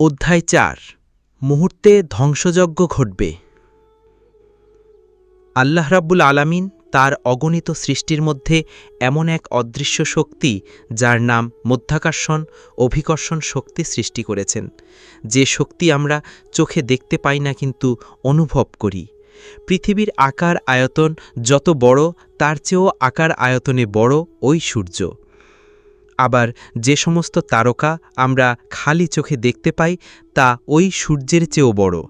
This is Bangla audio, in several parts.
অধ্যায় চার, মুহূর্তে ধ্বংসযজ্ঞ ঘটবে। আল্লাহ রাব্বুল আলামিন তার অগণিত সৃষ্টির মধ্যে এমন এক অদৃশ্য শক্তি যার নাম মধ্যাকর্ষণ, অভিকর্ষণ শক্তি সৃষ্টি করেছেন। যে শক্তি আমরা চোখে দেখতে পাই না কিন্তু অনুভব করি। পৃথিবীর আকার আয়তন যত বড়, তার চেয়েও আকার আয়তনে বড় ওই সূর্য। আবার যে সমস্ত তারকা আমরা খালি চোখে দেখতে পাই, তা ওই সূর্যের চেয়েও বড়।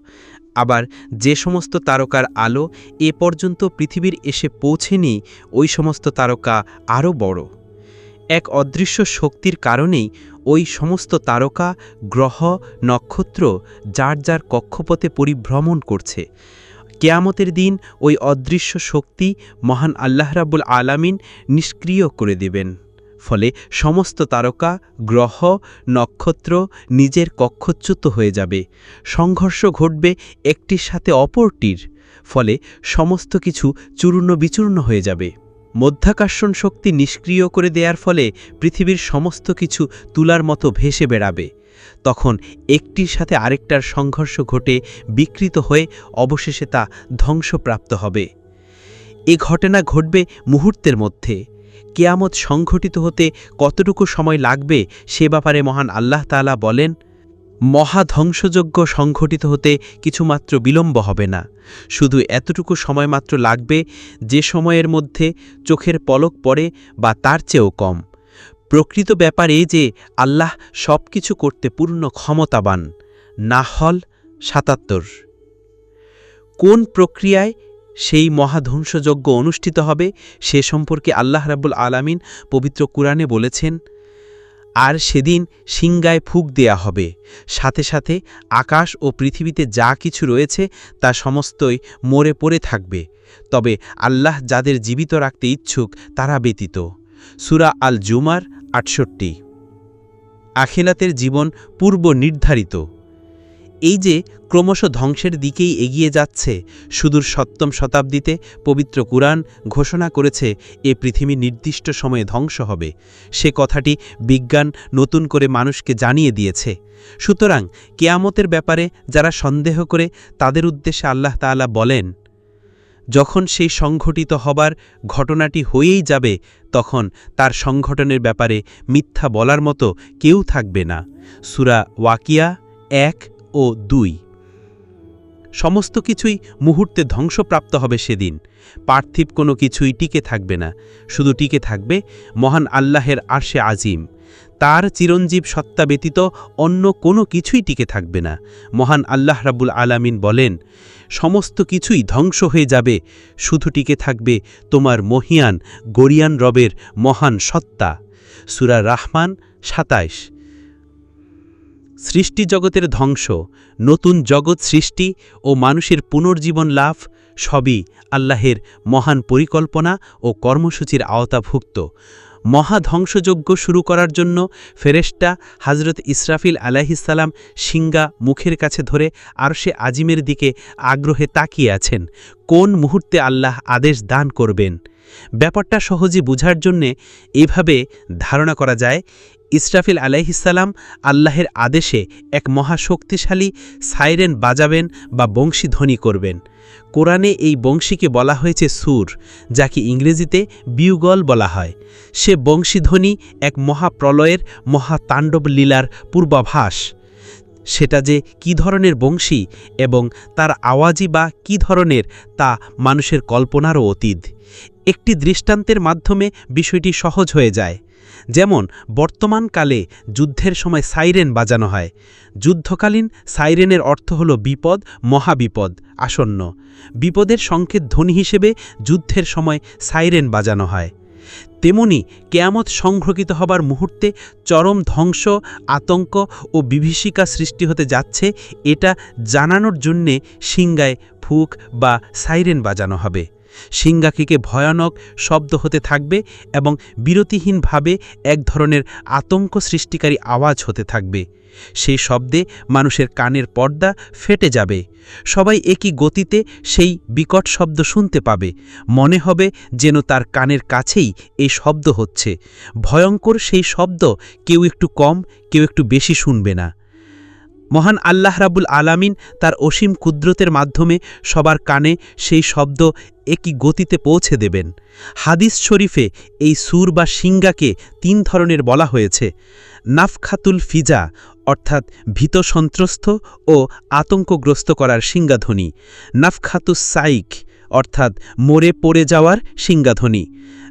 আবার যে সমস্ত তারকার আলো এ পর্যন্ত পৃথিবীর এসে পৌঁছেনি, ওই সমস্ত তারকা আরও বড়। এক অদৃশ্য শক্তির কারণেই ওই সমস্ত তারকা, গ্রহ, নক্ষত্র যার যার কক্ষপথে পরিভ্রমণ করছে। কেয়ামতের দিন ওই অদৃশ্য শক্তি মহান আল্লাহ রাব্বুল আলামিন নিষ্ক্রিয় করে দেবেন। ফলে সমস্ত তারকা, গ্রহ, নক্ষত্র নিজের কক্ষচ্যুত হয়ে যাবে। সংঘর্ষ ঘটবে একটির সাথে অপরটির, ফলে সমস্ত কিছু চূর্ণ বিচূর্ণ হয়ে যাবে। মধ্যাকর্ষণ শক্তি নিষ্ক্রিয় করে দেওয়ার ফলে পৃথিবীর সমস্ত কিছু তুলার মতো ভেসে বেড়াবে। তখন একটির সাথে আরেকটার সংঘর্ষ ঘটে, বিকৃত হয়ে অবশেষে তা ধ্বংসপ্রাপ্ত হবে। এ ঘটনা ঘটবে মুহূর্তের মধ্যে। কেয়ামত সংঘটিত হতে কতটুকু সময় লাগবে সে ব্যাপারে মহান আল্লাহ তালা বলেন, মহাধ্বংসযজ্ঞ সংঘটিত হতে কিছুমাত্র বিলম্ব হবে না। শুধু এতটুকু সময় মাত্র লাগবে যে সময়ের মধ্যে চোখের পলক পড়ে বা তার চেয়েও কম। প্রকৃত ব্যাপার এ যে আল্লাহ সব কিছু করতে পূর্ণ ক্ষমতাবান, না হল সাতাত্তর। কোন প্রক্রিয়ায় সেই মহাধ্বংসযজ্ঞ অনুষ্ঠিত হবে, সে সম্পর্কে আল্লাহ রাব্বুল আলামিন পবিত্র কুরআনে বলেছেন, আর সেদিন সিংগায় ফুক দেয়া হবে। সাথে সাথে আকাশ ও পৃথিবীতে যা কিছু রয়েছে তা সমস্তই মরে পড়ে থাকবে। তবে আল্লাহ যাদের জীবিত রাখতে ইচ্ছুক, তারা ব্যতীত। সুরা আল জুমার আটষট্টি। আখিলাতের জীবন পূর্ব নির্ধারিত এই যে ক্রমশ ধ্বংসের দিকেই এগিয়ে যাচ্ছে, সুদূর সপ্তম শতাব্দীতে পবিত্র কুরআন ঘোষণা করেছে, এ পৃথিবী নির্দিষ্ট সময়ে ধ্বংস হবে। সে কথাটি বিজ্ঞান নতুন করে মানুষকে জানিয়ে দিয়েছে। সুতরাং কেয়ামতের ব্যাপারে যারা সন্দেহ করে, তাদের উদ্দেশ্যে আল্লাহ তাআলা বলেন, যখন সেই সংঘটিত হবার ঘটনাটি হয়েই যাবে, তখন তার সংঘটনের ব্যাপারে মিথ্যা বলার মতো কেউ থাকবে না। সুরা ওয়াকিয়া এক ও দুই। সমস্ত কিছুই মুহূর্তে ধ্বংসপ্রাপ্ত হবে সেদিন। পার্থিব কোনো কিছুই টিকে থাকবে না। শুধু টিকে থাকবে মহান আল্লাহের আরশে আজিম। তার চিরঞ্জীব সত্তা ব্যতীত অন্য কোনো কিছুই টিকে থাকবে না। মহান আল্লাহ রাবুল আলামিন বলেন, সমস্ত কিছুই ধ্বংস হয়ে যাবে। শুধু টিকে থাকবে তোমার মহিয়ান গরিয়ান রবের মহান সত্তা। সুরা রাহমান সাতাইশ। সৃষ্টি জগতের ধ্বংস, নতুন জগৎ সৃষ্টি ও মানুষের পুনর্জীবন লাভ, সবই আল্লাহের মহান পরিকল্পনা ও কর্মসূচির আওতাভুক্ত। মহাধ্বংসযজ্ঞ শুরু করার জন্য ফেরেস্টা হজরত ইসরাফিল আলাহিসাল্লাম সিঙ্গা মুখের কাছে ধরে আর সে আজিমের দিকে আগ্রহে তাকিয়ে আছেন, কোন মুহূর্তে আল্লাহ আদেশ দান করবেন? ব্যাপারটা সহজে বুঝার জন্যে এভাবে ধারণা করা যায় ইসরাফিল আলাইহিসাল্লাম আল্লাহের আদেশে এক মহাশক্তিশালী সাইরেন বাজাবেন বা বংশীধ্বনি করবেন। কোরআনে এই বংশীকে বলা হয়েছে সুর, যাকে ইংরেজিতে বিউগল বলা হয়। সে বংশীধ্বনি এক মহাপ্রলয়ের মহাতাণ্ডব লীলার পূর্বাভাস। সেটা যে কি ধরনের বংশী এবং তার আওয়াজই বা কি ধরনের তা মানুষের কল্পনারও অতীত। একটি দৃষ্টান্তের মাধ্যমে বিষয়টি সহজ হয়ে যায়। যেমন বর্তমানকালে যুদ্ধের সময় সাইরেন বাজানো হয়। যুদ্ধকালীন সাইরেনের অর্থ হল বিপদ, মহাবিপদ, আসন্ন। বিপদের সংকেত ধ্বনি হিসেবে যুদ্ধের সময় সাইরেন বাজানো হয়। তেমনি কেয়ামত সংঘ্রকিত হবার মুহূর্তে চরম ধ্বংস, আতঙ্ক ও বিভীষিকা সৃষ্টি হতে যাচ্ছে। এটা জানানোর জন্যে সিংগায় ফুক বা সাইরেন বাজানো হবে। সিংগাকিকে ভয়ানক শব্দ হতে থাকবে এবং বিরতিহীনভাবে এক ধরনের আতঙ্ক সৃষ্টিকারী আওয়াজ হতে থাকবে। সেই শব্দে মানুষের কানের পর্দা ফেটে যাবে। সবাই একই গতিতে সেই বিকট শব্দ শুনতে পাবে। মনে হবে যেন তার কানের কাছেই এই শব্দ হচ্ছে। ভয়ঙ্কর সেই শব্দ কেউ একটু কম, কেউ একটু বেশি শুনবে না। মহান আল্লাহ রাবুল আলামিন তার অসীম কুদ্রতের মাধ্যমে সবার কানে সেই শব্দ একই গতিতে পৌঁছে দেবেন। হাদিস শরীফে এই সুর বা সিঙ্গাকে তিন ধরনের বলা হয়েছে। নাফখাতুল ফিজা, অর্থাৎ ভীত সন্ত্রস্ত ও আতঙ্কগ্রস্ত করার সিঙ্গাধ্বনি নাফখাতুস সাইক অর্থাৎ মরে পড়ে যাওয়ার সিঙ্গাধ্বনি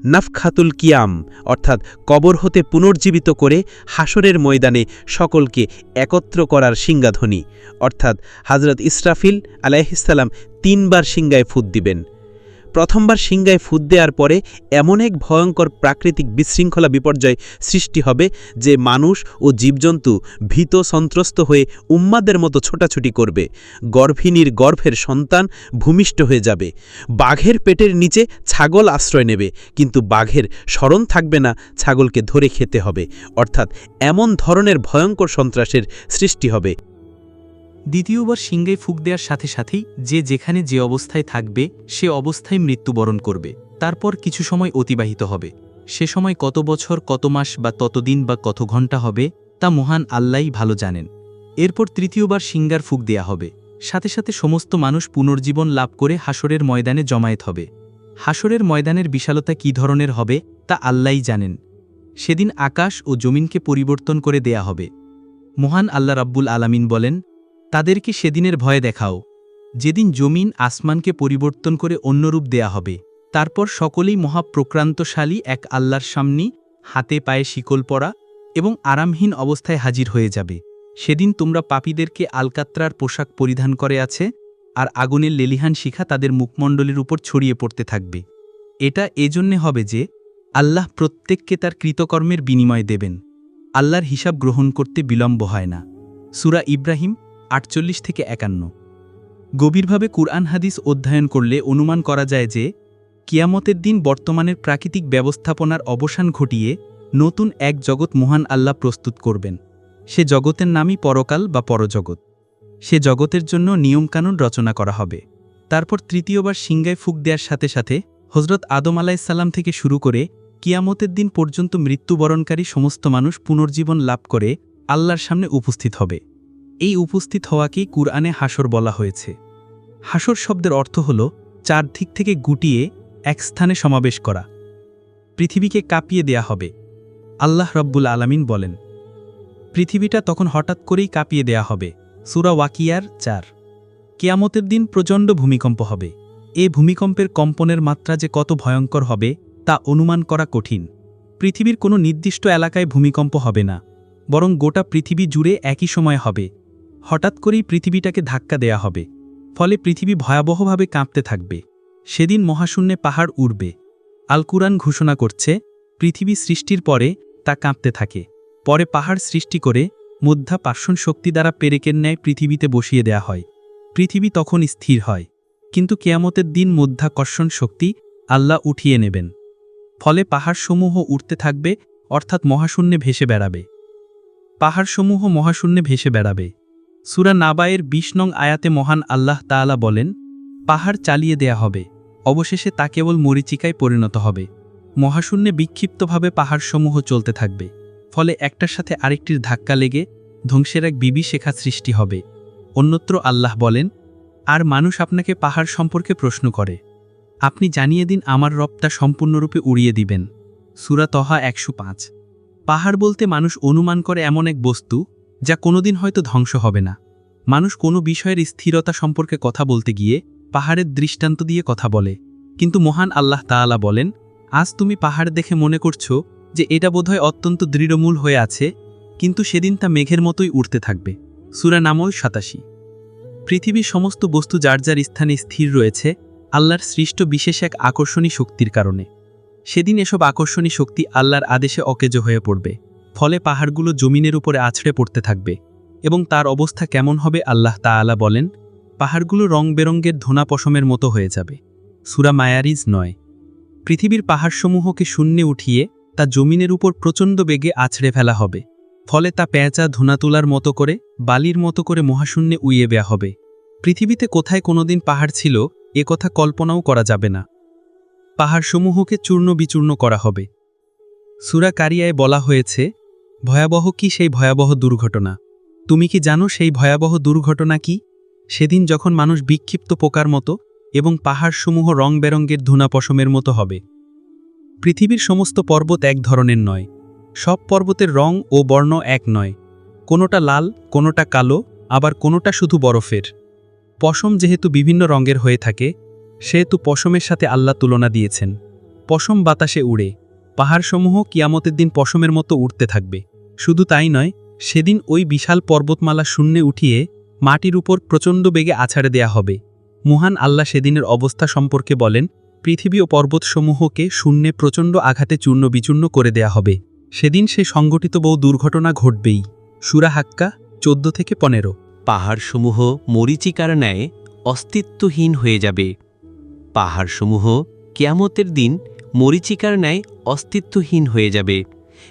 নাফখাতুল কিয়াম, অর্থাৎ কবর হতে পুনর্জীবিত করে হাসরের ময়দানে সকলকে একত্র করার সিংগাধ্বনি অর্থাৎ হাজরত ইসরাফিল আলাইহিসাল্লাম তিনবার সিঙ্গায় ফুদ দিবেন। প্রথমবার সিংগায় ফুদ দেওয়ার পরে এমন এক ভয়ঙ্কর প্রাকৃতিক বিশৃঙ্খলা বিপর্যয় সৃষ্টি হবে যে মানুষ ও জীবজন্তু ভীত সন্ত্রস্ত হয়ে উম্মাদের মতো ছোটাছুটি করবে। গর্ভিণীর গর্ভের সন্তান ভূমিষ্ঠ হয়ে যাবে। বাঘের পেটের নিচে ছাগল আশ্রয় নেবে, কিন্তু বাঘের স্মরণ থাকবে না, ছাগলকে ধরে খেতে হবে। অর্থাৎ এমন ধরনের ভয়ঙ্কর সন্ত্রাসের সৃষ্টি হবে। দ্বিতীয়বার সিংগায় ফুক দেওয়ার সাথে সাথেই যে যেখানে যে অবস্থায় থাকবে, সে অবস্থায় মৃত্যুবরণ করবে। তারপর কিছু সময় অতিবাহিত হবে। সে সময় কত বছর, কত মাস বা ততদিন বা কত ঘণ্টা হবে, তা মহান আল্লাহই ভালো জানেন। এরপর তৃতীয়বার সিঙ্গার ফুক দেয়া হবে। সাথে সাথে সমস্ত মানুষ পুনর্জীবন লাভ করে হাসরের ময়দানে জমায়েত হবে। হাসরের ময়দানের বিশালতা কী ধরনের হবে, তা আল্লাহই জানেন। সেদিন আকাশ ও জমিনকে পরিবর্তন করে দেয়া হবে। মহান আল্লাহ রাব্বুল আলামিন বলেন তাদেরকে সেদিনের ভয় দেখাও। যেদিন জমিন আসমানকে পরিবর্তন করে অন্যরূপ দেয়া হবে, তারপর সকলেই মহাপ্রক্রান্তশালী এক আল্লাহর সামনি হাতে পায়ে শিকল পরা এবং আরামহীন অবস্থায় হাজির হয়ে যাবে। সেদিন তোমরা পাপীদেরকে আলকাত্রার পোশাক পরিধান করে আছে আর আগুনের লেলিহান শিখা তাদের মুখমণ্ডলের উপর ছড়িয়ে পড়তে থাকবে। এটা এজন্যে হবে যে আল্লাহ প্রত্যেককে তার কৃতকর্মের বিনিময় দেবেন। আল্লাহর হিসাব গ্রহণ করতে বিলম্ব হয় না। সুরা ইব্রাহিম আটচল্লিশ থেকে একান্ন। গভীরভাবে কুরআন হাদিস অধ্যয়ন করলে অনুমান করা যায় যে, কিয়ামতের দিন বর্তমানের প্রাকৃতিক ব্যবস্থাপনার অবসান ঘটিয়ে নতুন এক জগৎ মহান আল্লাহ প্রস্তুত করবেন। সে জগতের নামই পরকাল বা পরজগৎ। সে জগতের জন্য নিয়মকানুন রচনা করা হবে। তারপর তৃতীয়বার সিংগায় ফুক দেওয়ার সাথে সাথে হজরত আদম আলাইসাল্লাম থেকে শুরু করে কিয়ামতের দিন পর্যন্ত মৃত্যুবরণকারী সমস্ত মানুষ পুনর্জীবন লাভ করে আল্লাহর সামনে উপস্থিত হবে। এই উপস্থিত হওয়াকেই কুরআনে হাসর বলা হয়েছে। হাসর শব্দের অর্থ হল চার দিক থেকে গুটিয়ে এক স্থানে সমাবেশ করা। পৃথিবীকে কাঁপিয়ে দেয়া হবে। আল্লাহ রব্বুল আলামিন বলেন, পৃথিবীটা তখন হঠাৎ করেই কাঁপিয়ে দেয়া হবে। সুরা ওয়াকিয়ার চার। কেয়ামতের দিন প্রচণ্ড ভূমিকম্প হবে। এ ভূমিকম্পের কম্পনের মাত্রা যে কত ভয়ঙ্কর হবে, তা অনুমান করা কঠিন। পৃথিবীর কোনো নির্দিষ্ট এলাকায় ভূমিকম্প হবে না, বরং গোটা পৃথিবী জুড়ে একই সময় হবে। হঠাৎ করেই পৃথিবীটাকে ধাক্কা দেয়া হবে, ফলে পৃথিবী ভয়াবহভাবে কাঁপতে থাকবে। সেদিন মহাশূন্যে পাহাড় উড়বে। আল কুরআন ঘোষণা করছে, পৃথিবী সৃষ্টির পরে তা কাঁপতে থাকে। পরে পাহাড় সৃষ্টি করে মধ্যাপার্ষণ শক্তি দ্বারা পেরেকের ন্যায় পৃথিবীতে বসিয়ে দেয়া হয়। পৃথিবী তখন স্থির হয়। কিন্তু কেয়ামতের দিন মধ্যাকর্ষণ শক্তি আল্লাহ উঠিয়ে নেবেন। ফলে পাহাড়সমূহ উঠতে থাকবে, অর্থাৎ মহাশূন্যে ভেসে বেড়াবে। পাহাড়সমূহ মহাশূন্যে ভেসে বেড়াবে। সুরা নাবায়ের বিশ নং আয়াতে মহান আল্লাহ তাআলা বলেন, পাহাড় চালিয়ে দেয়া হবে, অবশেষে তা কেবল মরিচিকায় পরিণত হবে। মহাশূন্যে বিক্ষিপ্তভাবে পাহাড়সমূহ চলতে থাকবে, ফলে একটার সাথে আরেকটির ধাক্কা লেগে ধ্বংসের এক বিবি শেখা সৃষ্টি হবে। অন্যত্র আল্লাহ বলেন, আর মানুষ আপনাকে পাহাড় সম্পর্কে প্রশ্ন করে। আপনি জানিয়ে দিন আমার রবটা সম্পূর্ণরূপে উড়িয়ে দিবেন। সুরা তহা একশো পাঁচ। পাহাড় বলতে মানুষ অনুমান করে এমন এক বস্তু যা কোনোদিন হয়তো ধ্বংস হবে না। মানুষ কোনো বিষয়ের স্থিরতা সম্পর্কে কথা বলতে গিয়ে পাহাড়ের দৃষ্টান্ত দিয়ে কথা বলে। কিন্তু মহান আল্লাহ তাআলা বলেন, আজ তুমি পাহাড় দেখে মনে করছ যে এটা বোধহয় অত্যন্ত দৃঢ়মূল হয়ে আছে, কিন্তু সেদিন তা মেঘের মতোই উড়তে থাকবে। সুরা নাময় সাতাশি। পৃথিবীর সমস্ত বস্তু যার যার স্থানে স্থির রয়েছে, আল্লাহর সৃষ্ট বিশেষ এক আকর্ষণী শক্তির কারণে। সেদিন এসব আকর্ষণী শক্তি আল্লাহর আদেশে অকেজো হয়ে পড়বে। ফলে পাহাড়গুলো জমিনের উপরে আছড়ে পড়তে থাকবে এবং তার অবস্থা কেমন হবে আল্লাহ তাআলা বলেন, পাহাড়গুলো রং বেরঙ্গের ধোনা পশমের মতো হয়ে যাবে। সুরা মায়ারিজ নয়। পৃথিবীর পাহাড়সমূহকে শূন্যে উঠিয়ে তা জমিনের উপর প্রচণ্ড বেগে আছড়ে ফেলা হবে, ফলে তা পেঁচা ধুনা তোলার মতো করে, বালির মতো করে মহাশূন্যে উইয়ে বেয়া হবে। পৃথিবীতে কোথায় কোনোদিন পাহাড় ছিল, এ কথা কল্পনাও করা যাবে না। পাহাড়সমূহকে চূর্ণ বিচূর্ণ করা হবে। সুরা কারিয়ায় বলা হয়েছে ভয়াবহ কি সেই ভয়াবহ দুর্ঘটনা? তুমি কি জানো সেই ভয়াবহ দুর্ঘটনা কি? সেদিন যখন মানুষ বিক্ষিপ্ত পোকার মতো এবং পাহাড়সমূহ রং বেরঙ্গের ধুনা পশমের মতো হবে। পৃথিবীর সমস্ত পর্বত এক ধরনের নয়। সব পর্বতের রং ও বর্ণ এক নয়। কোনোটা লাল, কোনোটা কালো, আবার কোনোটা শুধু বরফের। পশম যেহেতু বিভিন্ন রঙের হয়ে থাকে, সেহেতু পশমের সাথে আল্লাহ তুলনা দিয়েছেন। পশম বাতাসে উড়ে। পাহাড়সমূহ কিয়ামতের দিন পশমের মতো উড়তে থাকবে। শুধু তাই নয়, সেদিন ওই বিশাল পর্বতমালা শূন্যে উঠিয়ে মাটির উপর প্রচণ্ড বেগে আছাড়ে দেয়া হবে। মহান আল্লাহ সেদিনের অবস্থা সম্পর্কে বলেন, পৃথিবী ও পর্বতসমূহকে শূন্যে প্রচণ্ড আঘাতে চূর্ণ বিচূর্ণ করে দেয়া হবে। সেদিন সে সংগঠিত বহু দুর্ঘটনা ঘটবেই। সুরা হাক্কা, চোদ্দ থেকে পনেরো। পাহাড়সমূহ মরিচিকার ন্যায় অস্তিত্বহীন হয়ে যাবে। পাহাড়সমূহ কেয়ামতের দিন মরিচিকার ন্যায় অস্তিত্বহীন হয়ে যাবে,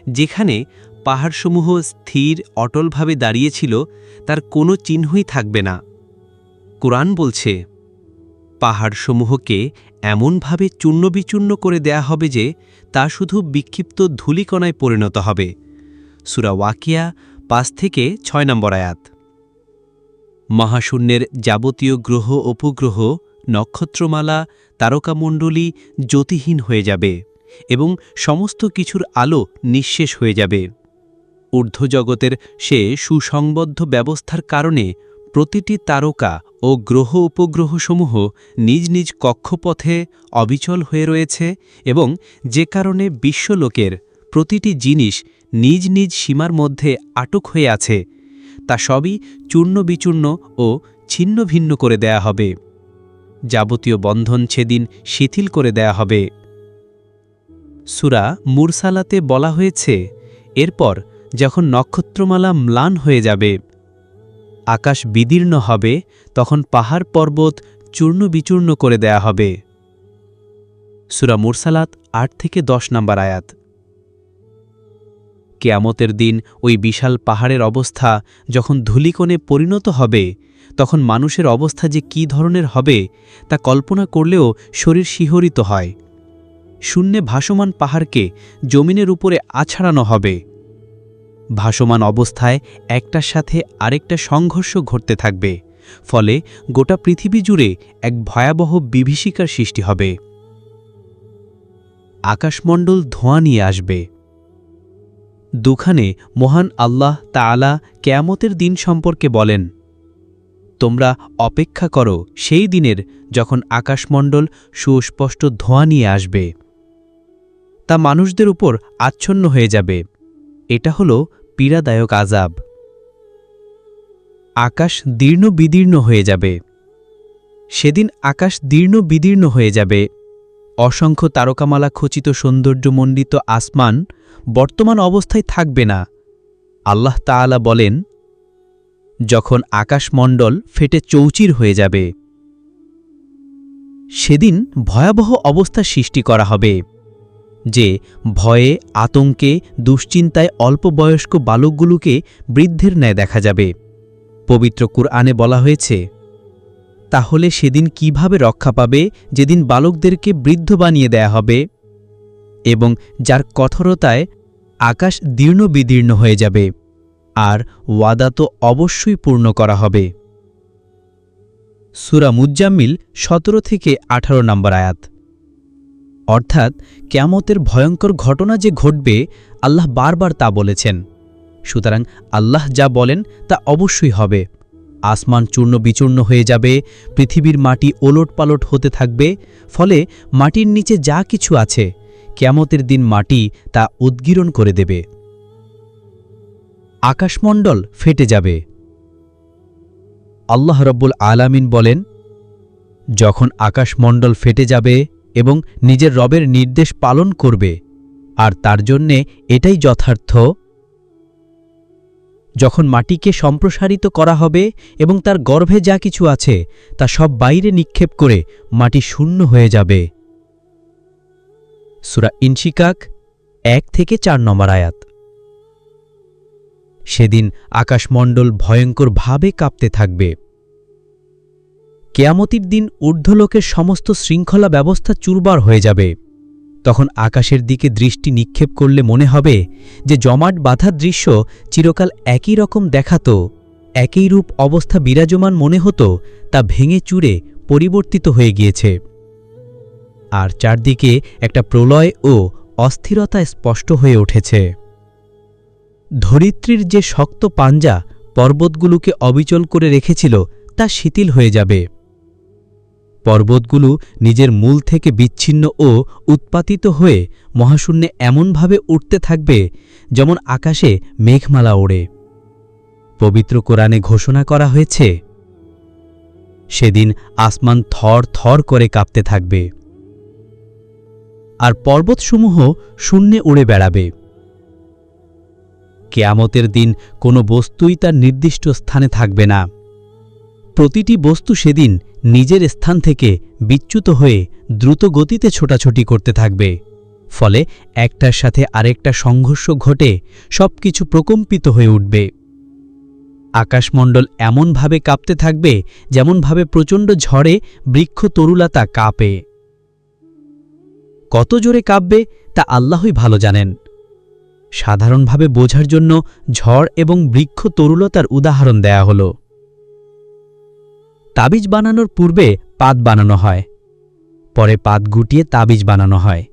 যেখানে পাহাড়সমূহ স্থির, অটলভাবে দাঁড়িয়েছিল তার কোনো চিহ্নই থাকবে না। কোরআন বলছে, পাহাড়সমূহকে এমনভাবে চূর্ণবিচূর্ণ করে দেয়া হবে যে তা শুধু বিক্ষিপ্ত ধূলিকণায় পরিণত হবে। সুরা ওয়াকিয়া, পাঁচ থেকে ছয় নম্বর আয়াত। মহাশূন্যের যাবতীয় গ্রহ উপগ্রহ, নক্ষত্রমালা, তারকামণ্ডলী জ্যোতিহীন হয়ে যাবে এবং সমস্ত কিছুর আলো নিঃশেষ হয়ে যাবে। ঊর্ধ্বজগতের সে সুসংবদ্ধ ব্যবস্থার কারণে প্রতিটি তারকা ও গ্রহ উপগ্রহসমূহ নিজ নিজ কক্ষপথে অবিচল হয়ে রয়েছে এবং যে কারণে বিশ্বলোকের প্রতিটি জিনিস নিজ নিজ সীমার মধ্যে আটক হয়ে আছে, তা সবই চূর্ণ বিচূর্ণ ও ছিন্ন ভিন্ন করে দেয়া হবে। যাবতীয় বন্ধন সেদিন শিথিল করে দেয়া হবে। সুরা মুরসালাতে বলা হয়েছে, এরপর যখন নক্ষত্রমালা ম্লান হয়ে যাবে, আকাশ বিদীর্ণ হবে, তখন পাহাড় পর্বত চূর্ণ বিচূর্ণ করে দেয়া হবে। সুরা মুরসালাত আট থেকে দশ নম্বর আয়াত। কেয়ামতের দিন ওই বিশাল পাহাড়ের অবস্থা যখন ধূলিকণে পরিণত হবে, তখন মানুষের অবস্থা যে কী ধরনের হবে, তা কল্পনা করলেও শরীর শিহরিত হয়। শূন্যে ভাসমান পাহাড়কে জমিনের উপরে আছাড়ানো হবে। ভাসমান অবস্থায় একটার সাথে আরেকটা সংঘর্ষ ঘটতে থাকবে, ফলে গোটা পৃথিবী জুড়ে এক ভয়াবহ বিভীষিকার সৃষ্টি হবে। আকাশমণ্ডল ধোঁয়া নিয়ে আসবে। দুখানে মহান আল্লাহ তাআলা কেয়ামতের দিন সম্পর্কে বলেন, তোমরা অপেক্ষা করো সেই দিনের যখন আকাশমণ্ডল সুস্পষ্ট ধোঁয়া নিয়ে আসবে। তা মানুষদের উপর আচ্ছন্ন হয়ে যাবে। এটা হল পীড়াদায়ক আজাব আকাশ দীর্ণ বিদীর্ণ হয়ে যাবে। সেদিন আকাশ দীর্ণ বিদীর্ণ হয়ে যাবে। অসংখ্য তারকামালা খচিত সৌন্দর্যমণ্ডিত আসমান বর্তমান অবস্থায় থাকবে না। আল্লাহ তাআলা বলেন, যখন আকাশমণ্ডল ফেটে চৌচির হয়ে যাবে, সেদিন ভয়াবহ অবস্থা সৃষ্টি করা হবে। যে ভয়ে, আতঙ্কে, দুশ্চিন্তায় অল্প বয়স্ক বালকগুলোকে বৃদ্ধের ন্যায় দেখা যাবে। পবিত্র কুরআনে বলা হয়েছে, তাহলে সেদিন কীভাবে রক্ষা পাবে যেদিন বালকদেরকে বৃদ্ধ বানিয়ে দেয়া হবে? এবং যার কঠোরতায় আকাশ দীর্ণ বিদীর্ণ হয়ে যাবে, আর ওয়াদা তো অবশ্যই পূর্ণ করা হবে। সুরা মুজ্জাম্মিল সতেরো থেকে আঠারো নম্বর আয়াত। অর্থাৎ ক্যামতের ভয়ঙ্কর ঘটনা যে ঘটবে, আল্লাহ বারবার তা বলেছেন। সুতরাং আল্লাহ যা বলেন, তা অবশ্যই হবে। আসমান চূর্ণ বিচূর্ণ হয়ে যাবে, পৃথিবীর মাটি ওলট পালট হতে থাকবে, ফলে মাটির নিচে যা কিছু আছে, ক্যামতের দিন মাটি তা উদ্গীরণ করে দেবে। আকাশমণ্ডল ফেটে যাবে। আল্লাহ রব্বুল আলামিন বলেন, যখন আকাশমণ্ডল ফেটে যাবে এবং নিজের রবের নির্দেশ পালন করবে, আর তার জন্যে এটাই যথার্থ। যখন মাটিকে সম্প্রসারিত করা হবে এবং তার গর্ভে যা কিছু আছে, তা সব বাইরে নিক্ষেপ করে মাটি শূন্য হয়ে যাবে। সুরা ইনশিকাক, এক থেকে চার নম্বর আয়াত। সেদিন আকাশমণ্ডল ভয়ঙ্করভাবে কাঁপতে থাকবে। কেয়ামতির দিন ঊর্ধ্বলোকের সমস্ত শৃঙ্খলা ব্যবস্থা চুরবার হয়ে যাবে। তখন আকাশের দিকে দৃষ্টি নিক্ষেপ করলে মনে হবে যে জমাট বাঁধা দৃশ্য চিরকাল একই রকম দেখাত, একই রূপ অবস্থা বিরাজমান মনে হতো, তা ভেঙে চুরে পরিবর্তিত হয়ে গিয়েছে। আর চারদিকে একটা প্রলয় ও অস্থিরতা স্পষ্ট হয়ে উঠেছে। ধরিত্রীর যে শক্ত পাঞ্জা পর্বতগুলোকে অবিচল করে রেখেছিল, তা শিথিল হয়ে যাবে। পর্বতগুলো নিজের মূল থেকে বিচ্ছিন্ন ও উৎপাতিত হয়ে মহাশূন্যে এমনভাবে উঠতে থাকবে যেমন আকাশে মেঘমালা ওড়ে। পবিত্র কোরআনে ঘোষণা করা হয়েছে, সেদিন আসমান থর থর করে কাঁপতে থাকবে আর পর্বতসমূহ শূন্যে উড়ে বেড়াবে। কেয়ামতের দিন কোনো বস্তুই তার নির্দিষ্ট স্থানে থাকবে না। প্রতিটি বস্তু সেদিন নিজের স্থান থেকে বিচ্যুত হয়ে দ্রুত গতিতে ছোটাছুটি করতে থাকবে। ফলে একটার সাথে আরেকটা সংঘর্ষ ঘটে, সবকিছু প্রকম্পিত হয়ে উঠবে। আকাশমণ্ডল এমনভাবে কাঁপতে থাকবে, যেমনভাবে প্রচণ্ড ঝড়ে বৃক্ষ তরুলতা কাঁপে। কত জোরে কাঁপবে, তা আল্লাহই ভালো জানেন। সাধারণভাবে বোঝার জন্য ঝড় এবং বৃক্ষ তরুলতার উদাহরণ দেয়া হল। তাবিজ বানানোর পূর্বে পাত বানানো হয়। পরে পাত গুটিয়ে তাবিজ বানানো হয়।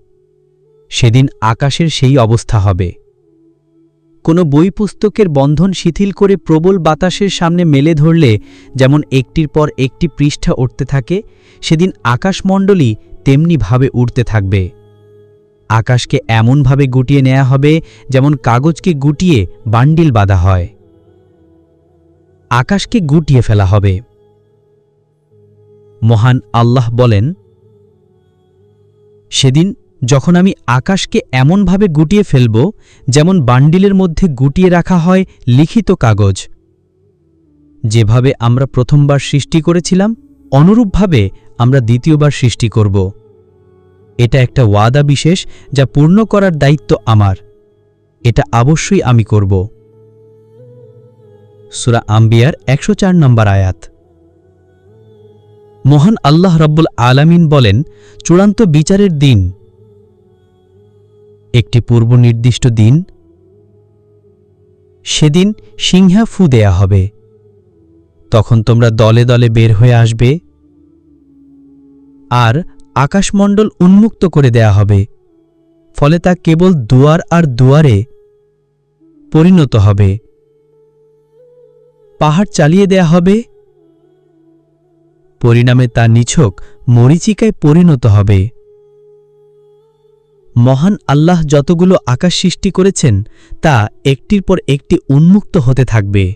সেদিন আকাশের সেই অবস্থা হবে। কোনো বই পুস্তকের বন্ধন শিথিল করে প্রবল বাতাসের সামনে মেলে ধরলে যেমন একটির পর একটি পৃষ্ঠা উঠতে থাকে, সেদিন আকাশমণ্ডলী তেমনিভাবে উড়তে থাকবে। আকাশকে এমনভাবে গুটিয়ে নেওয়া হবে যেমন কাগজকে গুটিয়ে বান্ডিল বাঁধা হয়। আকাশকে গুটিয়ে ফেলা হবে। মহান আল্লাহ বলেন, সেদিন যখন আমি আকাশকে এমনভাবে গুটিয়ে ফেলব, যেমন বান্ডিলের মধ্যে গুটিয়ে রাখা হয় লিখিত কাগজ। যেভাবে আমরা প্রথমবার সৃষ্টি করেছিলাম, অনুরূপভাবে আমরা দ্বিতীয়বার সৃষ্টি করব। এটা একটা ওয়াদা বিশেষ যা পূর্ণ করার দায়িত্ব আমার। এটা অবশ্যই আমি করব। সুরা আম্বিয়ার একশো চার নম্বর আয়াত। মহান আল্লাহ রব্বুল আলামিন বলেন, চূড়ান্ত বিচারের দিন। একটি পূর্ব নির্দিষ্ট দিন। সেদিন সিংহা ফু দেয়া হবে। তখন তোমরা দলে দলে বের হয়ে আসবে আর আকাশমণ্ডল উন্মুক্ত করে দেয়া হবে। ফলে তা কেবল দুয়ার আর দুয়ারে পরিণত হবে। পাহাড় চালিয়ে দেয়া হবে পরিণামে তা নিছক মরিচিকায় পরিণত হবে। মহান আল্লাহ যতগুলো আকাশ সৃষ্টি করেছেন, তা একটির পর একটি উন্মুক্ত হতে থাকবে।